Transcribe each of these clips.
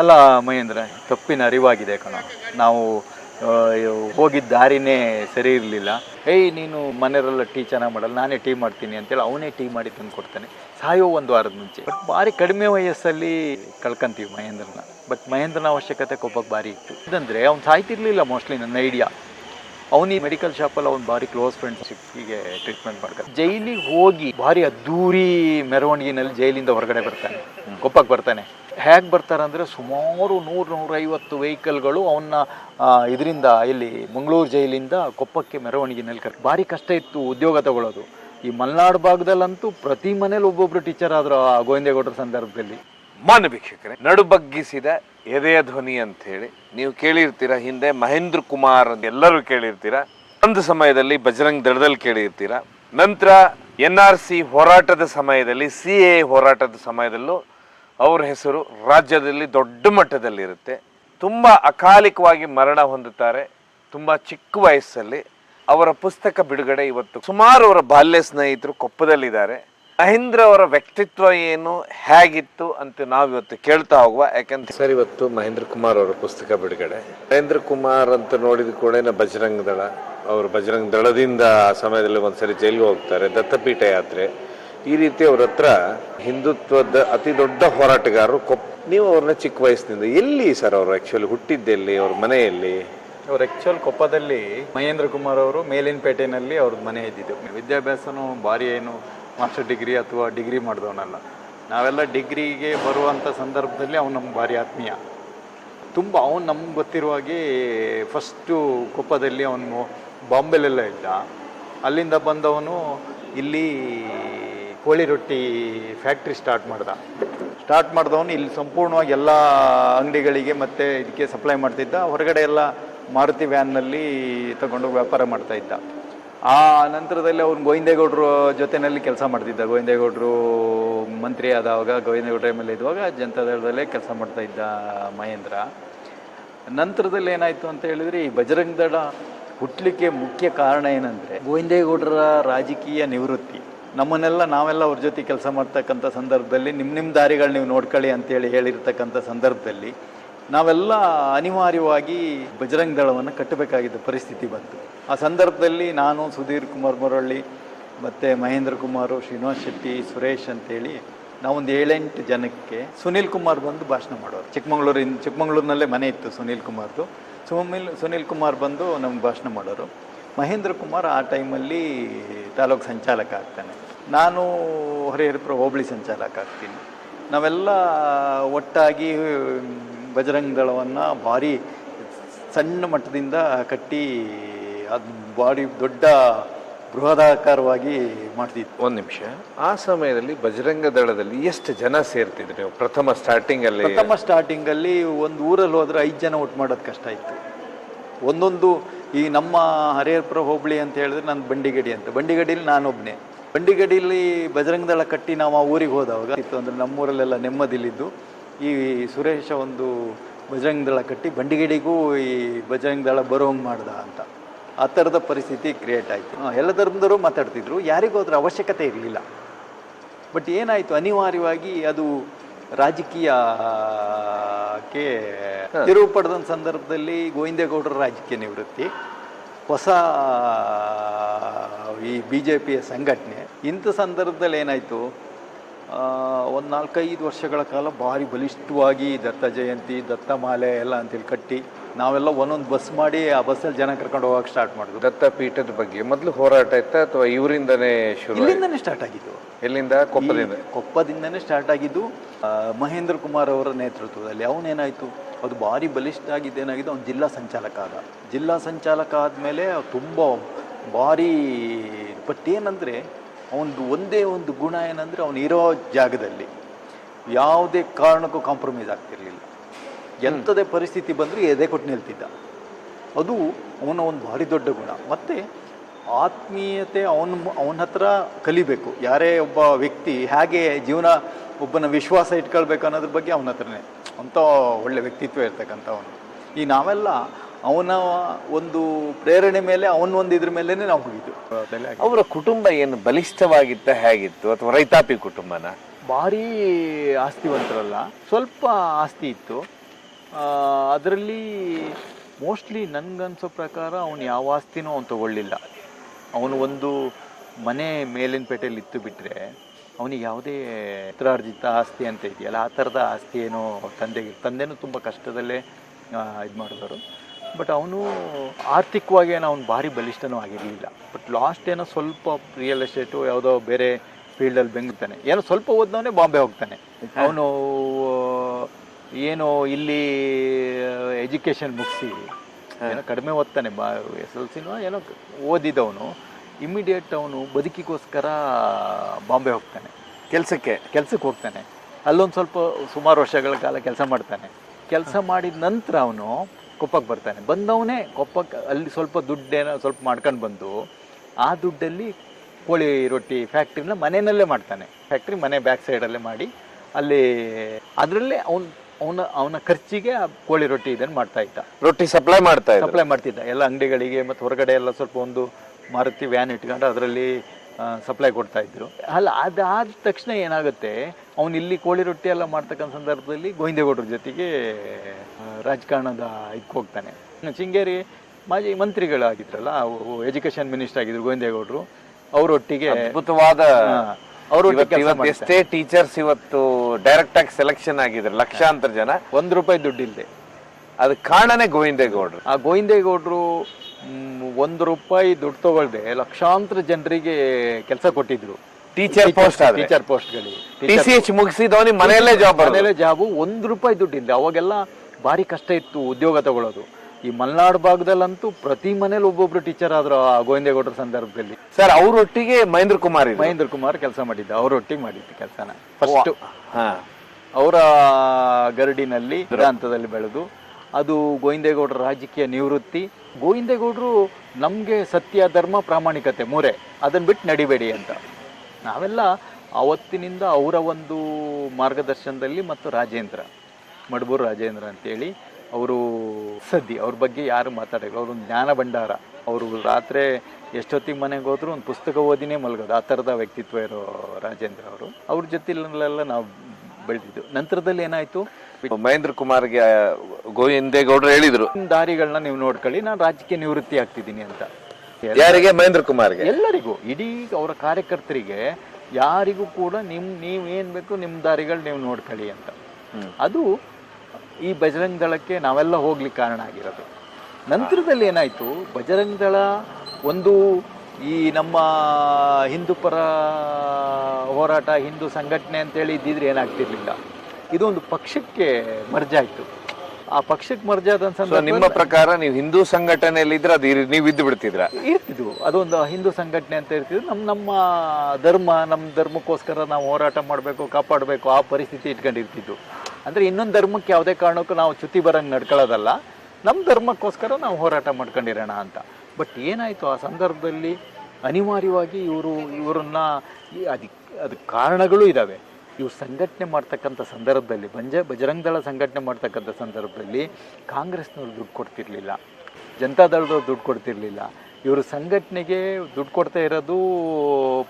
ಅಲ್ಲ ಮಹೇಂದ್ರ, ತಪ್ಪಿನ ಅರಿವಾಗಿದೆ ಕಣ. ನಾವು ಹೋಗಿದ್ದ ದಾರಿನೇ ಸರಿ ಇರಲಿಲ್ಲ. ಏಯ್, ನೀನು ಮನೆಯವರೆಲ್ಲ ಟೀ ಚೆನ್ನಾಗಿ ಮಾಡಲ್ಲ, ನಾನೇ ಟೀ ಮಾಡ್ತೀನಿ ಅಂತೇಳಿ ಅವನೇ ಟೀ ಮಾಡಿ ತಂದು ಕೊಡ್ತಾನೆ. ಸಾಯೋ ಒಂದು ವಾರದ ಮುಂಚೆ. ಬಟ್ ಭಾರಿ ಕಡಿಮೆ ವಯಸ್ಸಲ್ಲಿ ಕಳ್ಕೊಂತೀವಿ ಮಹೇಂದ್ರನ. ಬಟ್ ಮಹೇಂದ್ರನ ಅವಶ್ಯಕತೆ ಕೊಬ್ಬಕ್ಕೆ ಭಾರಿ ಇತ್ತು. ಇದಂದರೆ ಅವ್ನು ಸಾಯ್ತಿರ್ಲಿಲ್ಲ ಮೋಸ್ಟ್ಲಿ ನನ್ನ ಐಡಿಯಾ. ಅವನಿ ಮೆಡಿಕಲ್ ಶಾಪಲ್ಲಿ ಅವ್ನು ಭಾರಿ ಕ್ಲೋಸ್ ಫ್ರೆಂಡ್ಶಿಪ್ಗೆ ಟ್ರೀಟ್ಮೆಂಟ್ ಮಾಡ್ತಾರೆ ಜೈಲಿಗೆ ಹೋಗಿ ಭಾರಿ ಅದ್ದೂರಿ ಮೆರವಣಿಗೆನಲ್ಲಿ ಜೈಲಿಂದ ಹೊರಗಡೆ ಬರ್ತಾನೆ. ಕೊಪ್ಪಕ್ಕೆ ಬರ್ತಾನೆ. ಹೇಗೆ ಬರ್ತಾರೆ ಅಂದರೆ ಸುಮಾರು ನೂರು ನೂರೈವತ್ತು ವೆಹಿಕಲ್ಗಳು ಅವನ್ನ ಇದರಿಂದ ಇಲ್ಲಿ ಮಂಗಳೂರು ಜೈಲಿಂದ ಕೊಪ್ಪಕ್ಕೆ ಮೆರವಣಿಗೆನಲ್ಲಿ ಕರ್ ಭಾರಿ ಕಷ್ಟ ಇತ್ತು ಉದ್ಯೋಗ ತಗೊಳ್ಳೋದು ಈ ಮಲೆನಾಡು ಭಾಗದಲ್ಲಂತೂ ಪ್ರತಿ ಮನೇಲಿ ಒಬ್ಬೊಬ್ರು ಟೀಚರ್ ಆದರು ಆ ಗೋವಿಂದೇಗೌಡರ ಸಂದರ್ಭದಲ್ಲಿ. ಮಾನ್ಯ ವೀಕ್ಷಕರೇ, ನಡುಬಗ್ಗಿಸಿದ ಎದೆಯ ಧ್ವನಿ ಅಂತ ಹೇಳಿ ನೀವು ಕೇಳಿರ್ತೀರ, ಹಿಂದೆ ಮಹೇಂದ್ರ ಕುಮಾರ್ ಎಲ್ಲರೂ ಕೇಳಿರ್ತೀರ, ಒಂದು ಸಮಯದಲ್ಲಿ ಬಜರಂಗ್ ದಳದಲ್ಲಿ ಕೇಳಿರ್ತೀರ, ನಂತರ ಎನ್ ಆರ್ ಸಿ ಹೋರಾಟದ ಸಮಯದಲ್ಲಿ, ಸಿ ಎ ಹೋರಾಟದ ಸಮಯದಲ್ಲೂ ಅವ್ರ ಹೆಸರು ರಾಜ್ಯದಲ್ಲಿ ದೊಡ್ಡ ಮಟ್ಟದಲ್ಲಿರುತ್ತೆ. ತುಂಬ ಅಕಾಲಿಕವಾಗಿ ಮರಣ ಹೊಂದುತ್ತಾರೆ. ತುಂಬ ಚಿಕ್ಕ ವಯಸ್ಸಲ್ಲಿ ಅವರ ಪುಸ್ತಕ ಬಿಡುಗಡೆ ಇವತ್ತು ಸುಮಾರು ಅವರ ಬಾಲ್ಯ ಸ್ನೇಹಿತರು ಕೊಪ್ಪದಲ್ಲಿದ್ದಾರೆ. ಮಹೇಂದ್ರ ಅವರ ವ್ಯಕ್ತಿತ್ವ ಏನು, ಹೇಗಿತ್ತು ಅಂತ ನಾವು ಇವತ್ತು ಕೇಳ್ತಾ ಹೋಗುವ ಯಾಕಂತ ಸರ್, ಇವತ್ತು ಮಹೇಂದ್ರ ಕುಮಾರ್ ಅವರ ಪುಸ್ತಕ ಬಿಡುಗಡೆ. ಮಹೇಂದ್ರ ಕುಮಾರ್ ಅಂತ ನೋಡಿದ ಕೂಡ ಬಜರಂಗ ದಳ ಅವರು ಬಜರಂಗ ದಳದಿಂದ ಆ ಸಮಯದಲ್ಲಿ ಒಂದ್ಸರಿ ಜೈಲಿಗೆ ಹೋಗ್ತಾರೆ, ದತ್ತಪೀಠ ಯಾತ್ರೆ. ಈ ರೀತಿ ಅವ್ರ ಹತ್ರ ಹಿಂದುತ್ವದ ಅತಿ ದೊಡ್ಡ ಹೋರಾಟಗಾರರು ಕೊಪ್ಪ ನೀವು ಅವ್ರನ್ನ ಚಿಕ್ಕ ವಯಸ್ಸಿನಿಂದ ಎಲ್ಲಿ ಸರ್ ಅವರು ಆಕ್ಚುಲಿ ಹುಟ್ಟಿದ್ದೆಲ್ಲಿ ಅವ್ರ ಮನೆಯಲ್ಲಿ? ಅವ್ರು ಆ್ಯಕ್ಚುಲ್ ಕೊಪ್ಪದಲ್ಲಿ ಮಹೇಂದ್ರ ಕುಮಾರ್ ಅವರು ಮೇಲಿನಪೇಟೆನಲ್ಲಿ ಅವ್ರ ಮನೆ ಇದ್ದಿದ್ದು. ವಿದ್ಯಾಭ್ಯಾಸನೂ ಭಾರಿ ಏನು ಮಾಸ್ಟರ್ ಡಿಗ್ರಿ ಅಥವಾ ಡಿಗ್ರಿ ಮಾಡಿದವನಲ್ಲ. ನಾವೆಲ್ಲ ಡಿಗ್ರಿಗೆ ಬರುವಂಥ ಸಂದರ್ಭದಲ್ಲಿ ಅವ್ನು ನಮ್ಗೆ ಭಾರಿ ಆತ್ಮೀಯ. ತುಂಬ ಅವನು ನಮ್ಗೆ ಗೊತ್ತಿರುವ ಹಾಗೆ ಫಸ್ಟು ಕೊಪ್ಪದಲ್ಲಿ ಅವನು ಬಾಂಬೆಲೆಲ್ಲ ಇದ್ದ. ಅಲ್ಲಿಂದ ಬಂದವನು ಇಲ್ಲಿ ಕೋಳಿ ರೊಟ್ಟಿ ಫ್ಯಾಕ್ಟ್ರಿ ಸ್ಟಾರ್ಟ್ ಮಾಡ್ದ. ಸ್ಟಾರ್ಟ್ ಮಾಡಿದವನು ಇಲ್ಲಿ ಸಂಪೂರ್ಣವಾಗಿ ಎಲ್ಲ ಅಂಗಡಿಗಳಿಗೆ ಮತ್ತು ಇದಕ್ಕೆ ಸಪ್ಲೈ ಮಾಡ್ತಿದ್ದ. ಹೊರಗಡೆ ಎಲ್ಲ ಮಾರುತಿ ವ್ಯಾನ್ನಲ್ಲಿ ತಗೊಂಡು ವ್ಯಾಪಾರ ಮಾಡ್ತಾ ಇದ್ದ. ಆ ನಂತರದಲ್ಲಿ ಅವ್ನು ಗೋವಿಂದೇಗೌಡರು ಜೊತೆಯಲ್ಲಿ ಕೆಲಸ ಮಾಡ್ತಿದ್ದ. ಗೋವಿಂದೇಗೌಡರು ಮಂತ್ರಿ ಆದವಾಗ, ಗೋವಿಂದೇಗೌಡರ ಮೇಲೆ ಇದ್ದಾಗ ಜನತಾದಳದಲ್ಲೇ ಕೆಲಸ ಮಾಡ್ತಾ ಇದ್ದ ಮಹೇಂದ್ರ. ನಂತರದಲ್ಲಿ ಏನಾಯಿತು ಅಂತ ಹೇಳಿದ್ರೆ ಈ ಬಜರಂಗ ದಳ ಹುಟ್ಟಲಿಕ್ಕೆ ಮುಖ್ಯ ಕಾರಣ ಏನಂದರೆ, ಗೋವಿಂದೇಗೌಡರ ರಾಜಕೀಯ ನಿವೃತ್ತಿ. ನಮ್ಮನ್ನೆಲ್ಲ ನಾವೆಲ್ಲ ಅವ್ರ ಜೊತೆ ಕೆಲಸ ಮಾಡ್ತಕ್ಕಂಥ ಸಂದರ್ಭದಲ್ಲಿ ನಿಮ್ಮ ನಿಮ್ಮ ದಾರಿಗಳು ನೀವು ನೋಡ್ಕೊಳ್ಳಿ ಅಂತೇಳಿ ಹೇಳಿರ್ತಕ್ಕಂಥ ಸಂದರ್ಭದಲ್ಲಿ ನಾವೆಲ್ಲ ಅನಿವಾರ್ಯವಾಗಿ ಬಜರಂಗ ದಳವನ್ನು ಕಟ್ಟಬೇಕಾಗಿದ್ದ ಪರಿಸ್ಥಿತಿ ಬಂತು. ಆ ಸಂದರ್ಭದಲ್ಲಿ ನಾನು, ಸುಧೀರ್ ಕುಮಾರ್ ಮುರಳ್ಳಿ ಮತ್ತು ಮಹೇಂದ್ರ ಕುಮಾರು, ಶ್ರೀನಿವಾಸ್ ಶೆಟ್ಟಿ, ಸುರೇಶ್ ಅಂತೇಳಿ ನಾವೊಂದು ಏಳೆಂಟು ಜನಕ್ಕೆ ಸುನೀಲ್ ಕುಮಾರ್ ಬಂದು ಭಾಷಣ ಮಾಡೋರು. ಚಿಕ್ಕಮಂಗ್ಳೂರಿನ, ಚಿಕ್ಕಮಂಗ್ಳೂರಿನಲ್ಲೇ ಮನೆ ಇತ್ತು ಸುನೀಲ್ ಕುಮಾರ್ದು. ಸುಮಿಲ್, ಸುನೀಲ್ ಕುಮಾರ್ ಬಂದು ನಮ್ಗೆ ಭಾಷಣ ಮಾಡೋರು. ಮಹೇಂದ್ರ ಕುಮಾರ್ ಆ ಟೈಮಲ್ಲಿ ತಾಲೂಕು ಸಂಚಾಲಕ ಆಗ್ತಾನೆ. ನಾನು ಹರಿಹರಪುರ ಹೋಬಳಿ ಸಂಚಾಲಕ ಆಗ್ತೀನಿ. ನಾವೆಲ್ಲ ಒಟ್ಟಾಗಿ ಬಜರಂಗ ದಳವನ್ನು ಭಾರಿ ಸಣ್ಣ ಮಟ್ಟದಿಂದ ಕಟ್ಟಿ ಅದು ಭಾರಿ ದೊಡ್ಡ ಬೃಹದಾಕಾರವಾಗಿ ಮಾಡ್ತಿದ್ವಿ. ಒಂದು ನಿಮಿಷ. ಆ ಸಮಯದಲ್ಲಿ ಬಜರಂಗ ದಳದಲ್ಲಿ ಎಷ್ಟು ಜನ ಸೇರ್ತಿದ್ರು ನೀವು? ಪ್ರಥಮ ಸ್ಟಾರ್ಟಿಂಗಲ್ಲಿ ಪ್ರಥಮ ಸ್ಟಾರ್ಟಿಂಗಲ್ಲಿ ಒಂದು ಊರಲ್ಲಿ ಹೋದರೆ ಐದು ಜನ ಒಟ್ಟು ಮಾಡೋದು ಕಷ್ಟ ಇತ್ತು. ಒಂದೊಂದು ಈ ನಮ್ಮ ಹರಿಹರಪುರ ಹೋಬಳಿ ಅಂತ ಹೇಳಿದ್ರೆ ನಾನು ಬಂಡಿಗಡಿ ಅಂತ. ಬಂಡಿಗಡಿಲಿ ನಾನೊಬ್ಬನೇ ಬಂಡಿಗಡಿಲಿ ಬಜರಂಗದಳ ಕಟ್ಟಿ ನಾವು ಆ ಊರಿಗೆ ಹೋದಾಗ ಇತ್ತು ಅಂದರೆ ನಮ್ಮೂರಲ್ಲೆಲ್ಲ ನೆಮ್ಮದಿಲ್ಲಿದ್ದು ಈ ಸುರೇಶ ಒಂದು ಬಜರಂಗದಳ ಕಟ್ಟಿ ಬಂಡಿಗಡಿಗೂ ಈ ಬಜರಂಗದಳ ಬರೋಂಗೆ ಮಾಡ್ದ ಅಂತ. ಆ ಥರದ ಪರಿಸ್ಥಿತಿ ಕ್ರಿಯೇಟ್ ಆಯಿತು. ಎಲ್ಲ ಧರ್ಮದವರು ಮಾತಾಡ್ತಿದ್ರು. ಯಾರಿಗೂ ಅದರ ಅವಶ್ಯಕತೆ ಇರಲಿಲ್ಲ. ಬಟ್ ಏನಾಯಿತು? ಅನಿವಾರ್ಯವಾಗಿ ಅದು ರಾಜಕೀಯಕ್ಕೆ ತಿರುವು ಪಡೆದ ಸಂದರ್ಭದಲ್ಲಿ ಗೋವಿಂದೇಗೌಡರ ರಾಜಕೀಯ ನಿವೃತ್ತಿ ಹೊಸ ಈ ಬಿ ಜೆ ಪಿಯ ಸಂಘಟನೆ. ಇಂಥ ಸಂದರ್ಭದಲ್ಲಿ ಏನಾಯಿತು? ಒಂದು ನಾಲ್ಕೈದು ವರ್ಷಗಳ ಕಾಲ ಭಾರಿ ಬಲಿಷ್ಠವಾಗಿ ದತ್ತ ಜಯಂತಿ ದತ್ತ ಮಾಲೆ ಎಲ್ಲ ಅಂತೇಳಿ ಕಟ್ಟಿ ನಾವೆಲ್ಲ ಒಂದೊಂದು ಬಸ್ ಮಾಡಿ ಆ ಬಸ್ಸಲ್ಲಿ ಜನ ಕರ್ಕೊಂಡು ಹೋಗಕ್ಕೆ ಸ್ಟಾರ್ಟ್ ಮಾಡಿದ್ವಿ ದತ್ತ ಪೀಠದ ಬಗ್ಗೆ ಮೊದಲು ಹೋರಾಟ ಇತ್ತ ಅಥವಾ ಇವರಿಂದನೇ ಶುರು? ಇಲ್ಲಿಂದನೇ ಸ್ಟಾರ್ಟ್ ಆಗಿದ್ದು. ಎಲ್ಲಿಂದ? ಕೊಪ್ಪದಿಂದ? ಕೊಪ್ಪದಿಂದನೇ ಸ್ಟಾರ್ಟ್ ಆಗಿದ್ದು ಮಹೇಂದ್ರ ಕುಮಾರ್ ಅವರ ನೇತೃತ್ವದಲ್ಲಿ. ಅವನೇನಾಯಿತು? ಅದು ಭಾರಿ ಬಲಿಷ್ಠ ಆಗಿದ್ದು ಏನಾಗಿದೆ ಅವ್ನು ಜಿಲ್ಲಾ ಸಂಚಾಲಕ ಆದ. ಜಿಲ್ಲಾ ಸಂಚಾಲಕ ಆದಮೇಲೆ ತುಂಬ ಭಾರಿ ಬಟ್ ಏನಂದರೆ ಅವನದು ಒಂದೇ ಒಂದು ಗುಣ ಏನಂದರೆ ಅವನು ಇರೋ ಜಾಗದಲ್ಲಿ ಯಾವುದೇ ಕಾರಣಕ್ಕೂ ಕಾಂಪ್ರಮೈಸ್ ಆಗ್ತಿರಲಿಲ್ಲ. ಎಂಥದೇ ಪರಿಸ್ಥಿತಿ ಬಂದರೂ ಎದೆ ಕೊಟ್ಟು ನಿಲ್ತಿದ್ದ. ಅದು ಅವನ ಒಂದು ಭಾರಿ ದೊಡ್ಡ ಗುಣ. ಮತ್ತು ಆತ್ಮೀಯತೆ ಅವನ ಅವನ ಹತ್ರ ಕಲಿಬೇಕು. ಯಾರೇ ಒಬ್ಬ ವ್ಯಕ್ತಿ ಹೇಗೆ ಜೀವನ ಒಬ್ಬನ ವಿಶ್ವಾಸ ಇಟ್ಕೊಳ್ಬೇಕು ಅನ್ನೋದ್ರ ಬಗ್ಗೆ ಅವನ ಹತ್ರನೇ. ಅಂಥ ಒಳ್ಳೆ ವ್ಯಕ್ತಿತ್ವ ಇರ್ತಕ್ಕಂಥವನು. ಈ ನಾವೆಲ್ಲ ಅವನ ಒಂದು ಪ್ರೇರಣೆ ಮೇಲೆ ಅವನ ಒಂದು ಇದ್ರ ಮೇಲೇ ನಾವು ಹೋಗಿದ್ದು. ಅವರ ಕುಟುಂಬ ಏನು ಬಲಿಷ್ಠವಾಗಿತ್ತ ಹೇಗಿತ್ತು? ಅಥವಾ ರೈತಾಪಿ ಕುಟುಂಬನ? ಭಾರಿ ಆಸ್ತಿವಂತರಲ್ಲ. ಸ್ವಲ್ಪ ಆಸ್ತಿ ಇತ್ತು. ಅದರಲ್ಲಿ ಮೋಸ್ಟ್ಲಿ ನನಗನ್ಸೋ ಪ್ರಕಾರ ಅವನು ಯಾವ ಆಸ್ತಿನೂ ಅವನು ತಗೊಳ್ಳಿಲ್ಲ. ಅವನು ಒಂದು ಮನೆ ಮೇಲಿನ ಪೇಟೆಯಲ್ಲಿ ಇತ್ತು ಬಿಟ್ಟರೆ ಅವನಿಗೆ ಯಾವುದೇ ಉತ್ತರಾರ್ಜಿತ ಆಸ್ತಿ ಅಂತ ಇದೆಯಲ್ಲ ಆ ಥರದ ಆಸ್ತಿ ಏನೋ ತಂದೆಗೆ ತಂದೆನೂ ತುಂಬ ಕಷ್ಟದಲ್ಲೇ ಇದು ಮಾಡಿದವರು ಬಟ್ ಅವನು ಆರ್ಥಿಕವಾಗಿ ಏನೋ ಅವ್ನು ಭಾರಿ ಬಲಿಷ್ಠನೂ ಆಗಿರಲಿಲ್ಲ. ಬಟ್ ಲಾಸ್ಟ್ ಏನೋ ಸ್ವಲ್ಪ ರಿಯಲ್ ಎಸ್ಟೇಟು ಯಾವುದೋ ಬೇರೆ ಫೀಲ್ಡಲ್ಲಿ ಬೆಂಗ್ತಾನೆ ಏನೋ ಸ್ವಲ್ಪ ಓದ್ನವನೇ ಬಾಂಬೆ ಹೋಗ್ತಾನೆ. ಅವನು ಏನು ಇಲ್ಲಿ ಎಜುಕೇಷನ್ ಮುಗಿಸಿ, ಏನೋ ಕಡಿಮೆ ಓದ್ತಾನೆ. ಬಾ, ಎಸ್ ಎಲ್ ಸಿನೋ ಏನೋ ಓದಿದವನು. ಇಮ್ಮಿಡಿಯೇಟ್ ಅವನು ಬದುಕಿಗೋಸ್ಕರ ಬಾಂಬೆ ಹೋಗ್ತಾನೆ. ಕೆಲಸಕ್ಕೆ ಕೆಲಸಕ್ಕೆ ಹೋಗ್ತಾನೆ. ಅಲ್ಲೊಂದು ಸ್ವಲ್ಪ ಸುಮಾರು ವರ್ಷಗಳ ಕಾಲ ಕೆಲಸ ಮಾಡ್ತಾನೆ. ಕೆಲಸ ಮಾಡಿದ ನಂತರ ಅವನು ಕೊಪ್ಪಕ್ಕೆ ಬರ್ತಾನೆ. ಬಂದವನೇ ಕೊಪ್ಪಕ್ಕೆ ಅಲ್ಲಿ ಸ್ವಲ್ಪ ದುಡ್ಡೇನೋ ಸ್ವಲ್ಪ ಮಾಡ್ಕೊಂಡು ಬಂದು ಆ ದುಡ್ಡಲ್ಲಿ ಕೋಳಿ ರೊಟ್ಟಿ ಫ್ಯಾಕ್ಟ್ರಿನ ಮನೆಯಲ್ಲೇ ಮಾಡ್ತಾನೆ. ಫ್ಯಾಕ್ಟ್ರಿ ಮನೆ ಬ್ಯಾಕ್ ಸೈಡಲ್ಲೇ ಮಾಡಿ ಅಲ್ಲಿ ಅದರಲ್ಲೇ ಅವನು ಅವನ ಅವನ ಖರ್ಚಿಗೆ ಆ ಕೋಳಿ ರೊಟ್ಟಿ ಇದನ್ನು ಮಾಡ್ತಾ ಇದ್ದ. ರೊಟ್ಟಿ ಸಪ್ಲೈ ಮಾಡ್ತಾ ಸಪ್ಲೈ ಮಾಡ್ತಿದ್ದ. ಎಲ್ಲ ಅಂಗಡಿಗಳಿಗೆ ಮತ್ತು ಹೊರಗಡೆ ಎಲ್ಲ ಸ್ವಲ್ಪ ಒಂದು ಮಾರುತಿ ವ್ಯಾನ್ ಇಟ್ಕೊಂಡು ಅದರಲ್ಲಿ ಸಪ್ಲೈ ಕೊಡ್ತಾ ಇದ್ರು. ಅಲ್ಲ ಅದಾದ ತಕ್ಷಣ ಏನಾಗುತ್ತೆ? ಅವನು ಇಲ್ಲಿ ಕೋಳಿ ರೊಟ್ಟಿ ಎಲ್ಲ ಮಾಡ್ತಕ್ಕಂಥ ಸಂದರ್ಭದಲ್ಲಿ ಗೋವಿಂದೇಗೌಡರ ಜೊತೆಗೆ ರಾಜಕಾರಣದ ಇದಕ್ಕೆ ಹೋಗ್ತಾನೆ. ಶೃಂಗೇರಿ ಮಾಜಿ ಮಂತ್ರಿಗಳಾಗಿದ್ರಲ್ಲ ಎಜುಕೇಶನ್ ಮಿನಿಸ್ಟರ್ ಆಗಿದ್ರು ಗೋವಿಂದೇಗೌಡರು ಅವರೊಟ್ಟಿಗೆ ಅದ್ಭುತವಾದ ಇವತ್ತು ಎಷ್ಟೇ ಟೀಚರ್ಸ್ ಇವತ್ತು ಡೈರೆಕ್ಟ್ ಆಗಿ ಸೆಲೆಕ್ಷನ್ ಆಗಿದ್ರು ಲಕ್ಷಾಂತರ ಜನ. ಒಂದ್ ರೂಪಾಯಿ ದುಡ್ಡಿಲ್ಲದೆ ಅದಕ್ಕೆ ಕಾರಣನೇ ಗೋವಿಂದೇಗೌಡರು. ಆ ಗೋವಿಂದೇಗೌಡರು ಒಂದು ರೂಪಾಯಿ ದುಡ್ಡು ತಗೊಳ್ದೆ ಲಕ್ಷಾಂತರ ಜನರಿಗೆ ಕೆಲಸ ಕೊಟ್ಟಿದ್ರು. ಟೀಚರ್ ಪೋಸ್ಟ್ ಟೀಚರ್ ಪೋಸ್ಟ್ಗಳಿಗೆ ಟಿ ಸಿ ಎಚ್ ಮುಗಿಸಿದವನಿ ಮನೆಯಲ್ಲೇ ಜಾಬ್ ಮನೆಯಲ್ಲೇ ಜಾಬು ಒಂದು ರೂಪಾಯಿ ದುಡ್ಡಿಲ್ಲ ಅವಾಗೆಲ್ಲ ಭಾರಿ ಕಷ್ಟ ಇತ್ತು ಉದ್ಯೋಗ ತಗೊಳ್ಳೋದು ಈ ಮಲೆನಾಡು ಭಾಗದಲ್ಲಂತೂ ಪ್ರತಿ ಮನೇಲಿ ಒಬ್ಬೊಬ್ರು ಟೀಚರ್ ಆದ್ರು ಆ ಗೋವಿಂದೇಗೌಡರ ಸಂದರ್ಭದಲ್ಲಿ. ಸರ್ ಅವರೊಟ್ಟಿಗೆ ಮಹೇಂದ್ರ ಕುಮಾರ್ ಮಹೇಂದ್ರ ಕುಮಾರ್ ಕೆಲಸ ಮಾಡಿದ್ದ. ಅವರೊಟ್ಟಿಗೆ ಮಾಡಿದ್ದು ಕೆಲಸನ. ಫಸ್ಟ್ ಅವರ ಗರಡಿನಲ್ಲಿ ಹಂತದಲ್ಲಿ ಬೆಳೆದು ಅದು ಗೋವಿಂದೇಗೌಡರ ರಾಜಕೀಯ ನಿವೃತ್ತಿ ಗೋವಿಂದೇಗೌಡರು ನಮಗೆ ಸತ್ಯ, ಧರ್ಮ, ಪ್ರಾಮಾಣಿಕತೆ ಮೂರೇ. ಅದನ್ನು ಬಿಟ್ಟು ನಡಿಬೇಡಿ ಅಂತ. ನಾವೆಲ್ಲ ಅವತ್ತಿನಿಂದ ಅವರ ಒಂದು ಮಾರ್ಗದರ್ಶನದಲ್ಲಿ ಮತ್ತು ರಾಜೇಂದ್ರ, ಮಡಬೂರು ರಾಜೇಂದ್ರ ಅಂತೇಳಿ ಅವರು ಸದ್ದಿ ಅವ್ರ ಬಗ್ಗೆ ಯಾರು ಮಾತಾಡಿಲ್ಲ. ಅವರು ಜ್ಞಾನ ಭಂಡಾರ. ಅವರು ರಾತ್ರಿ ಎಷ್ಟೊತ್ತಿಗೆ ಮನೆಗೆ ಹೋದ್ರು ಒಂದು ಪುಸ್ತಕ ಓದಿನೇ ಮಲಗೋದು. ಆ ಥರದ ವ್ಯಕ್ತಿತ್ವ ಇರೋ ರಾಜೇಂದ್ರ ಅವರು. ಅವ್ರ ಜೊತೆಲೆಲ್ಲ ನಾವು ಬೆಳೆದಿದ್ದು. ನಂತರದಲ್ಲಿ ಏನಾಯಿತು? ಮಹೇಂದ್ರ ಕುಮಾರ್ಗೆ ಹೇಳಿದರು. ಹೇಳಿದ್ರು ದಾರಿಗಳನ್ನ ನೀವು ನೋಡ್ಕೊಳ್ಳಿ ನಾನು ರಾಜಕೀಯ ನಿವೃತ್ತಿ ಆಗ್ತಿದ್ದೀನಿ ಅಂತ. ಯಾರಿಗೆ? ಮಹೇಂದ್ರ ಕುಮಾರ್ಗೆ. ಎಲ್ಲರಿಗೂ ಇಡೀ ಅವರ ಕಾರ್ಯಕರ್ತರಿಗೆ ಯಾರಿಗೂ ಕೂಡ ನಿಮ್ ನೀವೇನ್ ಬೇಕು ನಿಮ್ಮ ದಾರಿಗಳು ನೀವು ನೋಡ್ಕೊಳ್ಳಿ ಅಂತ. ಅದು ಈ ಬಜರಂಗ್ ದಳಕ್ಕೆ ನಾವೆಲ್ಲ ಹೋಗ್ಲಿಕ್ಕೆ ಕಾರಣ ಆಗಿರೋದು. ನಂತರದಲ್ಲಿ ಏನಾಯ್ತು ಬಜರಂಗ್ ದಳ ಒಂದು ಈ ನಮ್ಮ ಹಿಂದೂ ಪರ ಹೋರಾಟ ಹಿಂದೂ ಸಂಘಟನೆ ಅಂತೇಳಿ ಇದ್ದಿದ್ರೆ ಏನಾಗ್ತಿರ್ಲಿಲ್ಲ. ಇದು ಒಂದು ಪಕ್ಷಕ್ಕೆ ಮರ್ಜ್ ಆಯ್ತು. ಆ ಪಕ್ಷಕ್ಕೆ ಮರ್ಜ್ ಆದ ಸಂದರ್ಭ ನಿಮ್ಮ ಪ್ರಕಾರ ನೀವು ಹಿಂದೂ ಸಂಘಟನೆಯಲ್ಲಿ ಇದ್ರೆ ಅದು ಇರ್- ನೀವು ಇದ್ದು ಬಿಡ್ತಿದ್ರ ಇರ್ತಿದ್ವು. ಅದೊಂದು ಹಿಂದೂ ಸಂಘಟನೆ ಅಂತ ಇರ್ತಿದ್ವು. ನಮ್ಮ ನಮ್ಮ ಧರ್ಮ ನಮ್ಮ ಧರ್ಮಕ್ಕೋಸ್ಕರ ನಾವು ಹೋರಾಟ ಮಾಡಬೇಕು ಕಾಪಾಡಬೇಕು ಆ ಪರಿಸ್ಥಿತಿ ಇಟ್ಕೊಂಡಿರ್ತಿದ್ವು. ಅಂದರೆ ಇನ್ನೊಂದು ಧರ್ಮಕ್ಕೆ ಯಾವುದೇ ಕಾರಣಕ್ಕೂ ನಾವು ಚ್ಯುತಿ ಬರಂಗೆ ನಡ್ಕೊಳ್ಳೋದಲ್ಲ. ನಮ್ಮ ಧರ್ಮಕ್ಕೋಸ್ಕರ ನಾವು ಹೋರಾಟ ಮಾಡ್ಕೊಂಡಿರೋಣ ಅಂತ. ಬಟ್ ಏನಾಯಿತು? ಆ ಸಂದರ್ಭದಲ್ಲಿ ಅನಿವಾರ್ಯವಾಗಿ ಇವರು ಇವರನ್ನ ಅದಕ್ಕೆ ಅದಕ್ಕೆ ಕಾರಣಗಳು ಇದ್ದಾವೆ ಇವ್ರು ಸಂಘಟನೆ ಮಾಡ್ತಕ್ಕಂಥ ಸಂದರ್ಭದಲ್ಲಿ, ಬಂಜ, ಬಜರಂಗ ದಳ ಸಂಘಟನೆ ಮಾಡ್ತಕ್ಕಂಥ ಸಂದರ್ಭದಲ್ಲಿ ಕಾಂಗ್ರೆಸ್ನವ್ರು ದುಡ್ಡು ಕೊಡ್ತಿರ್ಲಿಲ್ಲ. ಜನತಾದಳದವ್ರು ದುಡ್ಡು ಕೊಡ್ತಿರ್ಲಿಲ್ಲ. ಇವರು ಸಂಘಟನೆಗೆ ದುಡ್ಡು ಕೊಡ್ತಾ ಇರೋದು,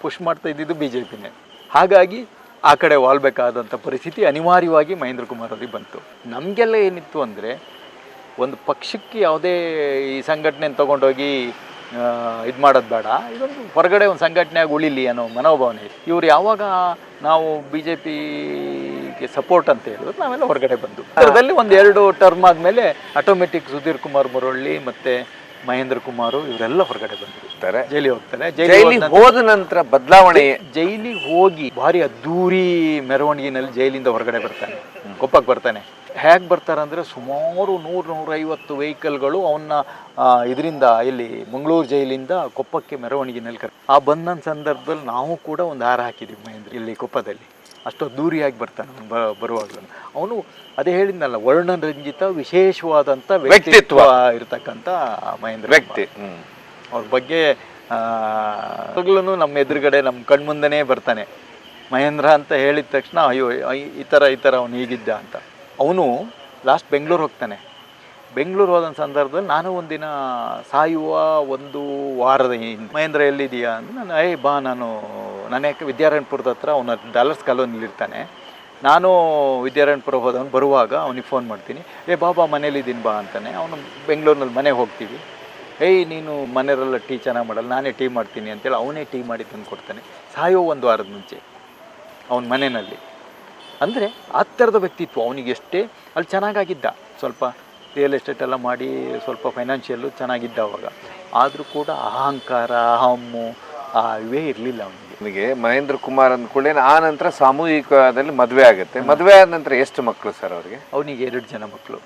ಪುಷ್ ಮಾಡ್ತಾ ಇದ್ದಿದ್ದು ಬಿ ಜೆ ಪಿನೇ ಹಾಗಾಗಿ ಆ ಕಡೆ ವಾಲ್ಬೇಕಾದಂಥ ಪರಿಸ್ಥಿತಿ ಅನಿವಾರ್ಯವಾಗಿ ಮಹೇಂದ್ರ ಕುಮಾರ್ ಅವರಿಗೆ ಬಂತು. ನಮಗೆಲ್ಲ ಏನಿತ್ತು ಅಂದರೆ, ಒಂದು ಪಕ್ಷಕ್ಕೆ ಯಾವುದೇ ಈ ಸಂಘಟನೆ ತಗೊಂಡೋಗಿ ಇದು ಮಾಡೋದು ಬೇಡ. ಇದೊಂದು ಹೊರಗಡೆ ಒಂದು ಸಂಘಟನೆಯಾಗಿ ಉಳಿಲಿ ಅನ್ನೋ ಮನೋಭಾವನೆ ಇವ್ರು ಯಾವಾಗ ನಾವು ಬಿ ಜೆ ಪಿಗೆ ಸಪೋರ್ಟ್ ಅಂತ ಹೇಳಿದ್ರು ನಾವೆಲ್ಲ ಹೊರಗಡೆ ಬಂದು. ಅದರಲ್ಲಿ ಒಂದು ಎರಡು ಟರ್ಮ್ ಆದಮೇಲೆ ಆಟೋಮೆಟಿಕ್ ಸುಧೀರ್ ಕುಮಾರ್ ಮುರಳ್ಳಿ ಮತ್ತು ಮಹೇಂದ್ರ ಕುಮಾರ್ ಇವರೆಲ್ಲ ಹೊರಗಡೆ ಬಂದಿರ್ತಾರೆ. ಜೈಲಿಗೆ ಹೋಗ್ತಾರೆ. ಜೈಲಿ ಜೈಲಿಗೆ ಹೋದ ನಂತರ ಬದಲಾವಣೆ ಜೈಲಿಗೆ ಹೋಗಿ ಭಾರಿ ಅದ್ದೂರಿ ಮೆರವಣಿಗೆನಲ್ಲಿ ಜೈಲಿಂದ ಹೊರಗಡೆ ಬರ್ತಾನೆ. ಕೊಪ್ಪಕ್ಕೆ ಬರ್ತಾನೆ. ಹೇಗೆ ಬರ್ತಾರೆ ಅಂದರೆ ಸುಮಾರು ನೂರು ನೂರೈವತ್ತು ವೆಹಿಕಲ್ಗಳು ಅವನ್ನ ಇದರಿಂದ ಇಲ್ಲಿ ಮಂಗಳೂರು ಜೈಲಿಂದ ಕೊಪ್ಪಕ್ಕೆ ಮೆರವಣಿಗೆನಲ್ಲಿ ಕರ್ ಆ ಬಂದಂಥ ಸಂದರ್ಭದಲ್ಲಿ ನಾವು ಕೂಡ ಒಂದು ಹಾರ ಹಾಕಿದ್ದೀವಿ ಮಹೇಂದ್ರ ಇಲ್ಲಿ ಕೊಪ್ಪದಲ್ಲಿ. ಅಷ್ಟು ದೂರಿಯಾಗಿ ಬರ್ತಾನೆ ಅವನು ಬ ಬರುವಾಗಲೂ. ಅವನು ಅದೇ ಹೇಳಿದ್ನಲ್ಲ ವರ್ಣರಂಜಿತ ವಿಶೇಷವಾದಂಥ ವ್ಯಕ್ತಿತ್ವ. ಇರತಕ್ಕಂಥ ಮಹೇಂದ್ರ ವ್ಯಕ್ತಿ ಅವ್ರ ಬಗ್ಗೆ ಯಾವಾಗ್ಲೂ ನಮ್ಮ ಎದುರುಗಡೆ ನಮ್ಮ ಕಣ್ಮುಂದನೇ ಬರ್ತಾನೆ. ಮಹೇಂದ್ರ ಅಂತ ಹೇಳಿದ ತಕ್ಷಣ ಅಯ್ಯೋ ಈ ಥರ ಈ ಥರ ಅವನು ಹೀಗಿದ್ದ ಅಂತ. ಅವನು ಲಾಸ್ಟ್ ಬೆಂಗಳೂರು ಹೋಗ್ತಾನೆ. ಬೆಂಗಳೂರು ಹೋದ ಸಂದರ್ಭದಲ್ಲಿ ನಾನು ಒಂದಿನ ಸಾಯುವ ಒಂದು ವಾರದ ಹಿಂದೆ ಮಹೇಂದ್ರ ಎಲ್ಲಿದೆಯಾ ಅಂದರೆ ನಾನು, ಏಯ್ ಬಾ ನಾನು ನಾನು ಯಾಕೆ ಹತ್ರ ಅವನ ಡಾಲರ್ಸ್ ಕಾಲೋನಿಲಿರ್ತಾನೆ ನಾನು ವಿದ್ಯಾರಣ್ಯಪುರ ಹೋದವನು ಬರುವಾಗ ಅವನಿಗೆ ಫೋನ್ ಮಾಡ್ತೀನಿ. ಏ ಬಾಬಾ ಮನೇಲಿದ್ದೀನಿ ಬಾ ಅಂತಾನೆ. ಅವನು ಬೆಂಗಳೂರಿನಲ್ಲಿ ಮನೆಗೆ ಹೋಗ್ತೀವಿ. ಏಯ್, ನೀನು ಮನೆಯವರೆಲ್ಲ ಟೀ ಚೆನ್ನಾಗಿ ಮಾಡಲ್ಲ, ನಾನೇ ಟೀ ಮಾಡ್ತೀನಿ ಅಂತೇಳಿ ಅವನೇ ಟೀ ಮಾಡಿ ತಂದು ಕೊಡ್ತಾನೆ ಸಾಯೋ ಒಂದು ವಾರದ ಮುಂಚೆ ಅವನ ಮನೆಯಲ್ಲಿ. ಅಂದರೆ ಆ ಥರದ ವ್ಯಕ್ತಿತ್ವ ಅವನಿಗೆ ಎಷ್ಟೇ ಅಲ್ಲಿ ಚೆನ್ನಾಗಾಗಿದ್ದ. ಸ್ವಲ್ಪ ರಿಯಲ್ ಎಸ್ಟೇಟ್ ಎಲ್ಲ ಮಾಡಿ ಸ್ವಲ್ಪ ಫೈನಾನ್ಷಿಯಲ್ಲು ಚೆನ್ನಾಗಿದ್ದ ಅವಾಗ. ಆದರೂ ಕೂಡ ಅಹಂಕಾರ ಹಮ್ಮು ಆ ಇವೇ ಇರಲಿಲ್ಲ ಅವನಿಗೆ. ನಿಮಗೆ ಮಹೇಂದ್ರ ಕುಮಾರ್ ಅಂದ್ಕೊಳ್ಳಿ ಆ ನಂತರ ಸಾಮೂಹಿಕದಲ್ಲಿ ಮದುವೆ ಆಗುತ್ತೆ. ಮದುವೆ ಆದ ನಂತರ ಎಷ್ಟು ಮಕ್ಕಳು ಸರ್ ಅವರಿಗೆ? ಅವನಿಗೆ ಎರಡು ಜನ ಮಕ್ಕಳು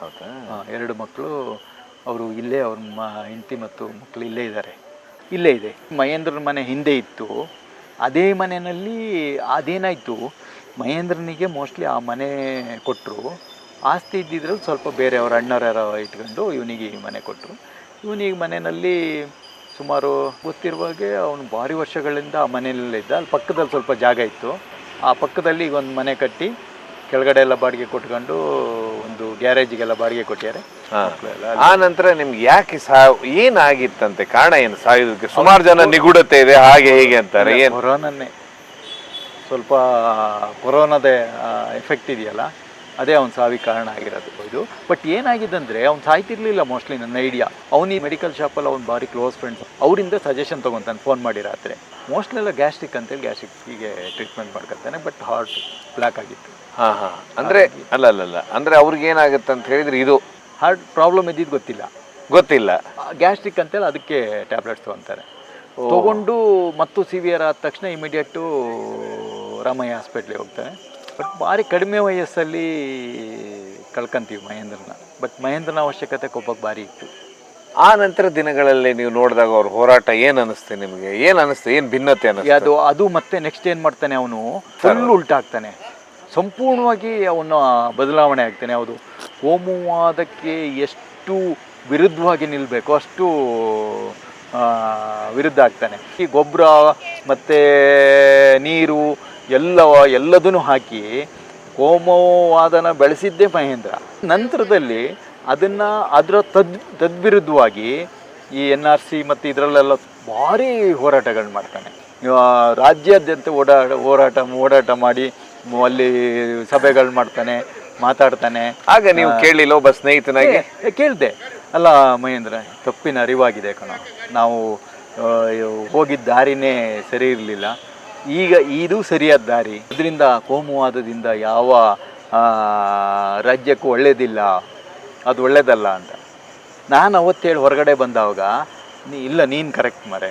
ಹೌದಾ? ಎರಡು ಮಕ್ಕಳು ಅವರು ಇಲ್ಲೇ ಅವ್ರ ಮ ಹೆಂಡತಿ ಮತ್ತು ಮಕ್ಕಳು ಇಲ್ಲೇ ಇದ್ದಾರೆ. ಇಲ್ಲೇ ಇದೆ. ಮಹೇಂದ್ರನ ಮನೆ ಹಿಂದೆ ಇತ್ತು. ಅದೇ ಮನೆಯಲ್ಲಿ ಅದೇನಾಯಿತು ಮಹೇಂದ್ರನಿಗೆ ಮೋಸ್ಟ್ಲಿ ಆ ಮನೆ ಕೊಟ್ಟರು ಆಸ್ತಿ ಇದ್ದಿದ್ರಲ್ಲಿ ಸ್ವಲ್ಪ ಬೇರೆ ಅವ್ರ ಅಣ್ಣವ್ರ ಇಟ್ಕೊಂಡು ಇವನಿಗೆ ಈ ಮನೆ ಕೊಟ್ಟರು ಇವನಿಗೆ ಮನೆಯಲ್ಲಿ ಸುಮಾರು ಗೊತ್ತಿರುವಾಗೆ ಅವನು ಭಾರಿ ವರ್ಷಗಳಿಂದ ಆ ಮನೆಯಲ್ಲಿದ್ದ ಅಲ್ಲಿ ಪಕ್ಕದಲ್ಲಿ ಸ್ವಲ್ಪ ಜಾಗ ಇತ್ತು. ಆ ಪಕ್ಕದಲ್ಲಿ ಈಗ ಒಂದು ಮನೆ ಕಟ್ಟಿ ಕೆಳಗಡೆ ಎಲ್ಲ ಬಾಡಿಗೆ ಕೊಟ್ಕೊಂಡು ಒಂದು ಗ್ಯಾರೇಜಿಗೆಲ್ಲ ಬಾಡಿಗೆ ಕೊಟ್ಟಿದ್ದಾರೆ. ಆ ನಂತರ ನಿಮ್ಗೆ ಯಾಕೆ ಸಾವು ಏನಾಗಿತ್ತಂತೆ? ಕಾರಣ ಏನು? ಸಾಯೋದಕ್ಕೆ ಸುಮಾರು ಜನ ನಿಗೂಢತೆ ಇದೆ ಹಾಗೆ ಹೇಗೆ ಅಂತಾರೆ. ಏನು? ಕೊರೋನನ್ನೇ ಸ್ವಲ್ಪ ಕೊರೋನಾದ ಎಫೆಕ್ಟ್ ಇದೆಯಲ್ಲ ಅದೇ ಅವ್ನ ಸಾವಿಗೆ ಕಾರಣ ಆಗಿರೋದು ಇದು. ಬಟ್ ಏನಾಗಿದ್ದಂದರೆ ಅವ್ನು ಸಾಯ್ತಿರ್ಲಿಲ್ಲ ಮೋಸ್ಟ್ಲಿ ನನ್ನ ಐಡಿಯಾ ಅವನಿ ಮೆಡಿಕಲ್ ಶಾಪಲ್ಲಿ ಅವ್ನು ಭಾರಿ ಕ್ಲೋಸ್ ಫ್ರೆಂಡ್ಸ್ ಅವರಿಂದ ಸಜೆಷನ್ ತೊಗೊತಾನೆ ಫೋನ್ ಮಾಡಿ ರಾತ್ರಿ. ಮೋಸ್ಟ್ಲಿ ಎಲ್ಲ ಗ್ಯಾಸ್ಟ್ರಿಕ್ ಅಂತೇಳಿ ಗ್ಯಾಸ್ಟ್ರಿಕ್ಕಿಗೆ ಟ್ರೀಟ್ಮೆಂಟ್ ಮಾಡ್ಕೊತಾನೆ ಬಟ್ ಹಾರ್ಟ್ ಬ್ಲ್ಯಾಕ್ ಆಗಿತ್ತು. ಹಾಂ ಹಾಂ. ಅಂದರೆ ಅಲ್ಲ ಅಲ್ಲ ಅಲ್ಲ. ಅಂದರೆ ಅವ್ರಿಗೆ ಏನಾಗುತ್ತೆ ಅಂತ ಹೇಳಿದ್ರೆ ಇದು ಹಾರ್ಟ್ ಪ್ರಾಬ್ಲಮ್ ಇದ್ದಿದ್ದು ಗೊತ್ತಿಲ್ಲ. ಗೊತ್ತಿಲ್ಲ. ಗ್ಯಾಸ್ಟ್ರಿಕ್ ಅಂತೇಳಿ ಅದಕ್ಕೆ ಟ್ಯಾಬ್ಲೆಟ್ಸ್ ತೊಗೊತಾರೆ. ತೊಗೊಂಡು ಮತ್ತು ಸಿವಿಯರ್ ಆದ ತಕ್ಷಣ ಇಮಿಡಿಯೇಟು ರಾಮಯ್ಯ ಹಾಸ್ಪಿಟ್ಲಿಗೆ ಹೋಗ್ತಾರೆ. ಬಟ್ ಭಾರಿ ಕಡಿಮೆ ವಯಸ್ಸಲ್ಲಿ ಕಳ್ಕೊಂತೀವಿ ಮಹೇಂದ್ರನ. ಬಟ್ ಮಹೇಂದ್ರನ ಅವಶ್ಯಕತೆ ಕೊಬ್ಬಕ್ಕೆ ಭಾರಿ ಇತ್ತು. ಆ ನಂತರ ದಿನಗಳಲ್ಲಿ ನೀವು ನೋಡಿದಾಗ ಅವ್ರ ಹೋರಾಟ ಏನು ಅನಿಸ್ತೆ ನಿಮಗೆ? ಏನು ಅನಿಸ್ತು? ಏನು ಭಿನ್ನತೆ ಅನಿಸ್ತೆ? ಅದು ಅದು ಮತ್ತೆ ನೆಕ್ಸ್ಟ್ ಏನು ಮಾಡ್ತಾನೆ ಅವನು? ಫುಲ್ ಉಲ್ಟಾಗ್ತಾನೆ. ಸಂಪೂರ್ಣವಾಗಿ ಅವನ ಬದಲಾವಣೆ ಆಗ್ತಾನೆ. ಅವರು ಕೋಮುವಾದಕ್ಕೆ ಎಷ್ಟು ವಿರುದ್ಧವಾಗಿ ನಿಲ್ಲಬೇಕು ಅಷ್ಟು ವಿರುದ್ಧ ಆಗ್ತಾನೆ. ಈ ಗೊಬ್ಬರ ಮತ್ತು ನೀರು ಎಲ್ಲ ಎಲ್ಲದನ್ನು ಹಾಕಿ ಕೋಮುವಾದನ ಬೆಳೆಸಿದ್ದೇ ಮಹೇಂದ್ರ. ನಂತರದಲ್ಲಿ ಅದನ್ನು ಅದರ ತದ್ ತದ್ವಿರುದ್ಧವಾಗಿ ಈ ಎನ್ ಆರ್ ಸಿ ಮತ್ತು ಇದರಲ್ಲೆಲ್ಲ ಭಾರಿ ಹೋರಾಟಗಳು ಮಾಡ್ತಾನೆ. ರಾಜ್ಯಾದ್ಯಂತ ಓಡಾಡ ಹೋರಾಟ ಓಡಾಟ ಮಾಡಿ ಅಲ್ಲಿ ಸಭೆಗಳು ಮಾಡ್ತಾನೆ ಮಾತಾಡ್ತಾನೆ. ಆಗ ನೀವು ಕೇಳಿಲ್ಲ ಒಬ್ಬ ಸ್ನೇಹಿತನಾಗಿ? ಕೇಳಿದೆ. ಅಲ್ಲ ಮಹೇಂದ್ರ ತಪ್ಪಿನ ಅರಿವಾಗಿದೆ ಕಣ. ನಾವು ಹೋಗಿದ್ದ ದಾರಿನೇ ಸರಿ ಇರಲಿಲ್ಲ. ಈಗ ಇದು ಸರಿಯಾದ ದಾರಿ. ಅದರಿಂದ ಕೋಮುವಾದದಿಂದ ಯಾವ ರಾಜ್ಯಕ್ಕೂ ಒಳ್ಳೇದಿಲ್ಲ. ಅದು ಒಳ್ಳೇದಲ್ಲ ಅಂತ. ನಾನು ಅವತ್ತೇಳಿ ಹೊರಗಡೆ ಬಂದಾಗ ನೀ ಇಲ್ಲ ನೀನು ಕರೆಕ್ಟ್ ಮರೆ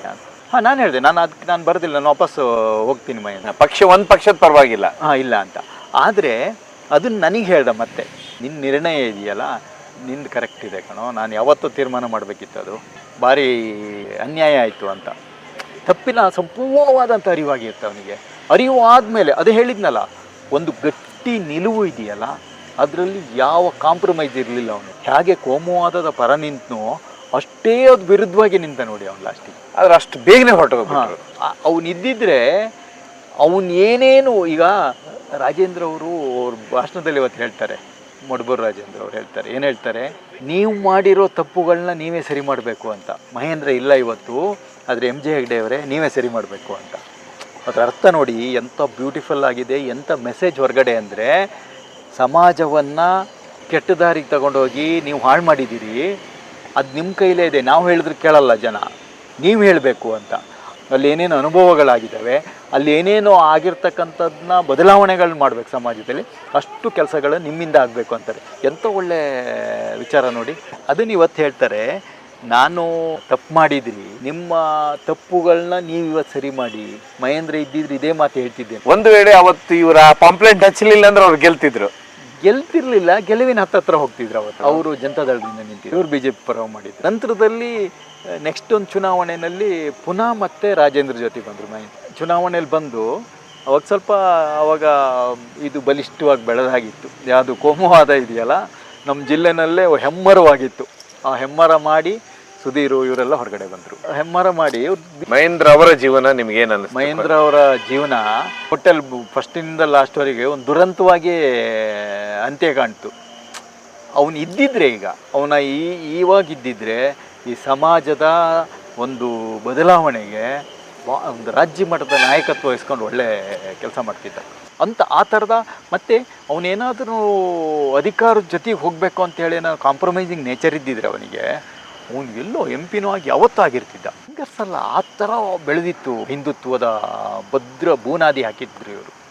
ಹಾಂ ನಾನು ಹೇಳಿದೆ. ನಾನು ಅದಕ್ಕೆ ನಾನು ಬರೋದಿಲ್ಲ. ನಾನು ವಾಪಸ್ ಹೋಗ್ತೀನಿ ಮೈ ಪಕ್ಷ ಒಂದು ಪಕ್ಷದ ಪರವಾಗಿಲ್ಲ. ಹಾಂ ಇಲ್ಲ ಅಂತ. ಆದರೆ ಅದನ್ನು ನನಗೆ ಹೇಳ್ದ ಮತ್ತೆ. ನಿನ್ನ ನಿರ್ಣಯ ಇದೆಯಲ್ಲ ನಿಂದು ಕರೆಕ್ಟ್ ಇದೆ ಕಣೋ. ನಾನು ಯಾವತ್ತೂ ತೀರ್ಮಾನ ಮಾಡಬೇಕಿತ್ತು ಅದು ಭಾರಿ ಅನ್ಯಾಯ ಆಯಿತು ಅಂತ. ತಪ್ಪಿನ ಸಂಪೂರ್ಣವಾದಂಥ ಅರಿವಾಗಿರುತ್ತೆ ಅವನಿಗೆ. ಅರಿವು ಆದಮೇಲೆ ಅದು ಹೇಳಿದ್ನಲ್ಲ ಒಂದು ಗಟ್ಟಿ ನಿಲುವು ಇದೆಯಲ್ಲ ಅದರಲ್ಲಿ ಯಾವ ಕಾಂಪ್ರಮೈಸ್ ಇರಲಿಲ್ಲ ಅವನು. ಹೇಗೆ ಕೋಮುವಾದದ ಪರ ನಿಂತನೋ ಅಷ್ಟೇ ಅದು ವಿರುದ್ಧವಾಗಿ ನಿಂತ ನೋಡಿ ಅವನು ಲಾಸ್ಟಿಗೆ ಆದರೆ ಅಷ್ಟು ಬೇಗನೆ ಹೊರಟೋಗ್ಬಿಟ್ರು. ಅವನು ಇದ್ದಿದ್ರೆ ಅವನು ಏನೇನು ಈಗ ರಾಜೇಂದ್ರ ಅವರು ಅವ್ರ ಭಾಷಣದಲ್ಲಿ ಇವತ್ತು ಹೇಳ್ತಾರೆ ಮೊಡಬೂರು ರಾಜೇಂದ್ರ ಅವ್ರು ಹೇಳ್ತಾರೆ ಏನು ಹೇಳ್ತಾರೆ ನೀವು ಮಾಡಿರೋ ತಪ್ಪುಗಳನ್ನ ನೀವೇ ಸರಿ ಮಾಡಬೇಕು ಅಂತ. ಮಹೇಂದ್ರ ಇಲ್ಲ ಇವತ್ತು ಆದರೆ ಎಂ ಜೆ ಹೆಗ್ಡೆ ಅವರೇ, ನೀವೇ ಸರಿ ಮಾಡಬೇಕು ಅಂತ. ಅದರ ಅರ್ಥ ನೋಡಿ, ಎಂಥ ಬ್ಯೂಟಿಫುಲ್ ಆಗಿದೆ, ಎಂಥ ಮೆಸೇಜ್ ಹೊರಗಡೆ ಅಂದರೆ, ಸಮಾಜವನ್ನು ಕೆಟ್ಟ ದಾರಿಗೆ ತಗೊಂಡೋಗಿ ನೀವು ಹಾಳು ಮಾಡಿದ್ದೀರಿ, ಅದು ನಿಮ್ಮ ಕೈಲೇ ಇದೆ, ನಾವು ಹೇಳಿದ್ರೆ ಕೇಳಲ್ಲ ಜನ. ನೀವು ಹೇಳಬೇಕು ಅಂತ. ಅಲ್ಲಿ ಏನೇನು ಅನುಭವಗಳಾಗಿದ್ದಾವೆ, ಅಲ್ಲಿ ಏನೇನೋ ಆಗಿರ್ತಕ್ಕಂಥದ್ದನ್ನ ಬದಲಾವಣೆಗಳನ್ನ ಮಾಡಬೇಕು ಸಮಾಜದಲ್ಲಿ, ಅಷ್ಟು ಕೆಲಸಗಳು ನಿಮ್ಮಿಂದ ಆಗಬೇಕು ಅಂತಾರೆ. ಎಂಥ ಒಳ್ಳೆ ವಿಚಾರ ನೋಡಿ. ಅದನ್ನು ಇವತ್ತು ಹೇಳ್ತಾರೆ ನಾನು ತಪ್ಪು ಮಾಡಿದ್ರಿ ನಿಮ್ಮ ತಪ್ಪುಗಳನ್ನ ನೀವು ಇವತ್ತು ಸರಿ ಮಾಡಿ. ಮಹೇಂದ್ರ ಇದ್ದಿದ್ರೆ ಇದೇ ಮಾತು ಹೇಳ್ತಿದ್ದೆ. ಒಂದು ವೇಳೆ ಅವತ್ತು ಇವರ ಪಾಂಪ್ಲೆಂಟ್ ಹಚ್ಚಲಿಲ್ಲ ಅಂದ್ರೆ ಅವ್ರು ಗೆಲ್ತಿದ್ರು. ಗೆಲ್ತಿರ್ಲಿಲ್ಲ ಗೆಲುವಿನ ಹತ್ತತ್ರ ಹೋಗ್ತಿದ್ರು ಅವತ್ತು. ಅವರು ಜನತಾದಳದಿಂದ ನಿಂತಿದ್ರು. ಇವ್ರು ಬಿಜೆಪಿ ಪರವಾಗಿ ಮಾಡಿದ್ರು. ನಂತರದಲ್ಲಿ ನೆಕ್ಸ್ಟ್ ಒಂದು ಚುನಾವಣೆಯಲ್ಲಿ ಪುನಃ ಮತ್ತೆ ರಾಜೇಂದ್ರ ಜೊತೆ ಬಂದರು ಮಹೇಂದ್ರ. ಚುನಾವಣೆಯಲ್ಲಿ ಬಂದು ಅವಾಗ ಸ್ವಲ್ಪ ಅವಾಗ ಇದು ಬಲಿಷ್ಠವಾಗಿ ಬೆಳೆದಾಗಿತ್ತು. ಯಾವುದು ಕೋಮುವಾದ ಇದೆಯಲ್ಲ ನಮ್ಮ ಜಿಲ್ಲೆನಲ್ಲೇ ಹೆಮ್ಮರವಾಗಿತ್ತು. ಆ ಹೆಮ್ಮರ ಮಾಡಿ ಸುಧೀರು ಇವರೆಲ್ಲ ಹೊರಗಡೆ ಬಂದರು. ಹೆಮ್ಮರ ಮಾಡಿ ಮಹೇಂದ್ರ ಅವರ ಜೀವನ ನಿಮ್ಗೆ ಏನಲ್ಲ ಮಹೇಂದ್ರ ಅವರ ಜೀವನ ಹೋಟೆಲ್ ಲಾಸ್ಟ್ ವರೆಗೆ ಒಂದು ದುರಂತವಾಗಿ ಅಂತ್ಯ ಕಾಣ್ತು. ಅವನು ಇದ್ದಿದ್ರೆ ಈಗ ಅವನ ಈ ಇವಾಗ ಇದ್ದಿದ್ರೆ ಈ ಸಮಾಜದ ಒಂದು ಬದಲಾವಣೆಗೆ ಒಂದು ರಾಜ್ಯ ಮಟ್ಟದ ನಾಯಕತ್ವ ವಹಿಸ್ಕೊಂಡು ಒಳ್ಳೆ ಕೆಲಸ ಮಾಡ್ತಿದ್ದ. ಅಂತ ಆ ಥರದ ಮತ್ತು ಅವನೇನಾದರೂ ಅಧಿಕಾರದ ಜೊತೆಗೆ ಹೋಗಬೇಕು ಅಂತ ಹೇಳಿ ಏನೋ ಕಾಂಪ್ರಮೈಸಿಂಗ್ ನೇಚರ್ ಇದ್ದಿದ್ರೆ ಅವನಿಗೆ ಅವನು ಎಲ್ಲೋ ಎಂ ಪಿನೂ ಆಗಿ ಅವತ್ತಾಗಿರ್ತಿದ್ದ. ಹಿಂಗರ್ಸಲ್ಲ, ಆ ಥರ ಬೆಳೆದಿತ್ತು ಹಿಂದುತ್ವದ ಭದ್ರ ಬೂನಾದಿ ಹಾಕಿದ್ರು ಇವರು.